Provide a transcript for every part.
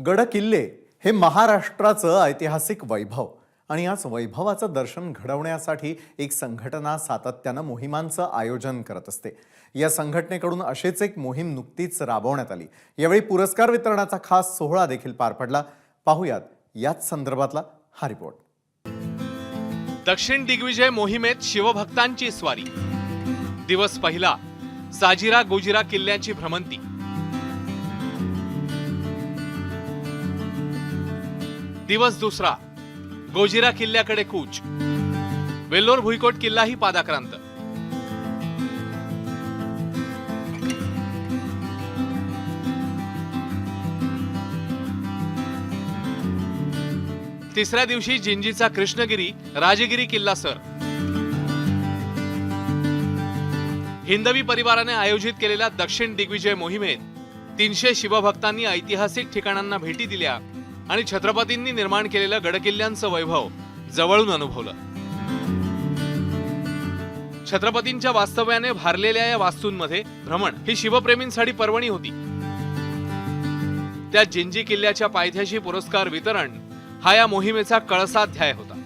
गड किल्ले हे महाराष्ट्राचं ऐतिहासिक वैभव आणि याच वैभवाचं दर्शन घडवण्यासाठी एक संघटना सातत्यानं मोहिमांचं आयोजन करत असते. या संघटनेकडून अशीच एक मोहीम नुकतीच राबवण्यात आली. यावेळी पुरस्कार वितरणाचा खास सोहळा देखील पार पडला. पाहुयात याच संदर्भातला हा रिपोर्ट. दक्षिण दिग्विजय मोहिमेत शिवभक्तांची स्वारी. दिवस पहिला साजिरा गोजिरा किल्ल्याची भ्रमंती. दिवस दुसरा. गोजिरा किल्ल्याकडे कूच. वेल्लोर भुईकोट किल्लाही पादाक्रांत. तिसऱ्या दिवशी जिंजीचा कृष्णगिरी राजगिरी किल्ला सर. हिंदवी परिवाराने आयोजित केलेल्या दक्षिण दिग्विजय मोहिमेत तीनशे शिवभक्तांनी ऐतिहासिक ठिकाणांना भेटी दिल्या. आणि छत्रपतींनी निर्माण केलेल्या गडकिल्ल्यांचं वैभव जवळून अनुभवलं. छत्रपतींच्या वास्तव्याने भारलेल्या या वास्तूंमध्ये भ्रमण ही शिवप्रेमींसाठी पर्वणी होती. त्या जिंजी किल्ल्याच्या पायथ्याशी पुरस्कार वितरण हा या मोहिमेचा कळसाध्याय होता.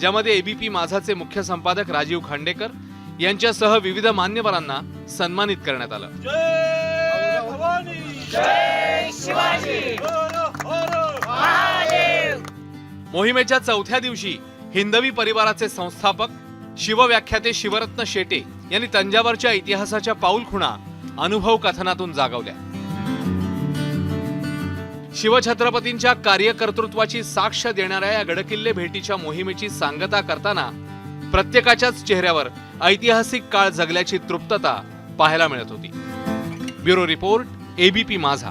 ज्यामध्ये एबीपी माझाचे मुख्य संपादक राजीव खांडेकर यांच्यासह विविध मान्यवरांना सन्मानित करण्यात आलं. मोहिमेच्या चौथ्या दिवशी हिंदवी परिवाराचे संस्थापक शिवव्याख्याते शिवरत्न शेटे यांनी तंजावरच्या इतिहासाच्या पाऊलखुणा अनुभव कथनातून जागवल्या. शिवछत्रपतींच्या कार्यकर्तृत्वाची साक्ष देणाऱ्या या गडकिल्ले भेटीच्या मोहिमेची सांगता करताना प्रत्येकाच्याच चेहऱ्यावर ऐतिहासिक काळ जगल्याची तृप्तता पाहायला मिळत होती. Bureau report ABP Majha.